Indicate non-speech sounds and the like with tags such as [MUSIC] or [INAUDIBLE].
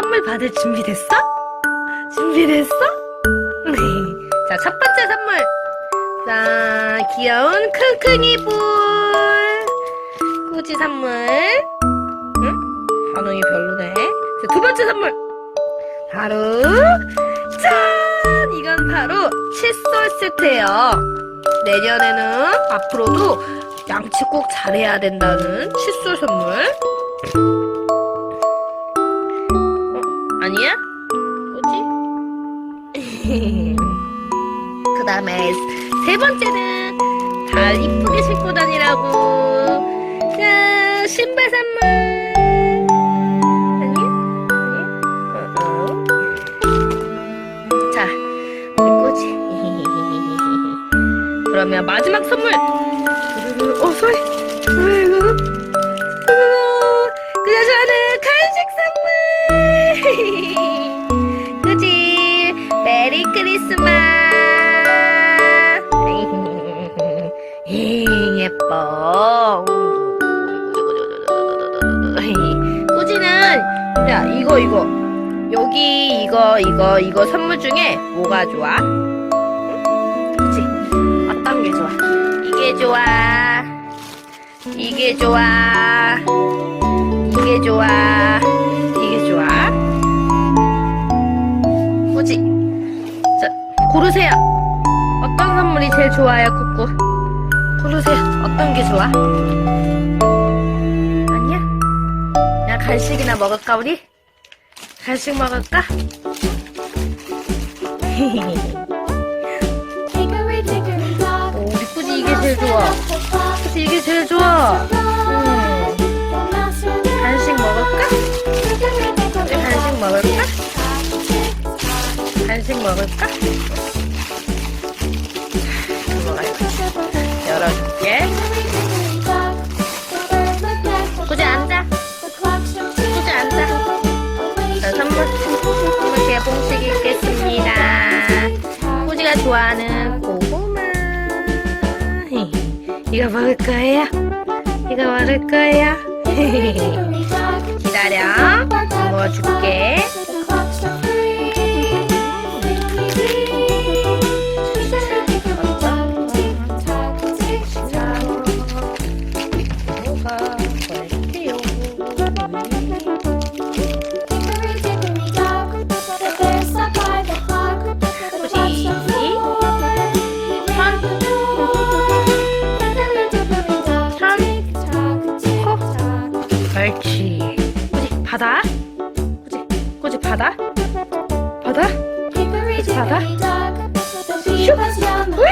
선물 받을 준비 됐어? 준비됐어? 네. 자, 첫 번째 선물. 자, 귀여운 킁킁이 볼. 꾸지 선물. 응? 반응이 별로네. 자, 두 번째 선물. 바로, 짠! 이건 바로 칫솔 세트예요. 내년에는 앞으로도 양치 꼭 잘해야 된다는 칫솔 선물. 어, 아니야? 뭐지? [LAUGHS] 그 다음에 세 번째는 발 이쁘게 신고 다니라고. 자, 신발 선물. 아니? 아니? 자, 우리 꼬지. [LAUGHS] 그러면 마지막 선물. 어, 소리. 그냥 좋아하는. [LAUGHS] 그지? 메리 크리스마스. [LAUGHS] 예뻐. [LAUGHS] 꾸지는 야 이거 이거 여기 이거 이거 이거 선물 중에 뭐가 좋아? 응? 그치? 어떤 게 좋아? 이게 좋아. 이게 좋아. 이게 좋아. 꾸지. 자 고르세요. 어떤 선물이 제일 좋아요, 쿠쿠? 고르세요. 어떤 게 좋아? 아니야? 그냥 간식이나 먹을까, 우리? 간식 먹을까? 오, [LAUGHS] 우리 꾸지 이게 제일 좋아. [LAUGHS] 그치, 이게 제일 좋아. 간식 먹을까? 그거 가지고 열어줄게. 꾸지 앉아. 꾸지 앉아. 자, 선물, 선물 개봉식 있겠습니다. 꾸지가 좋아하는 고구마. 이거 먹을 거예요? 이거 먹을 거예요? [LAUGHS] 기다려. 먹어줄게. 바다? 꾸지 꾸지 바다? 바다? 바다? 슉! 왜?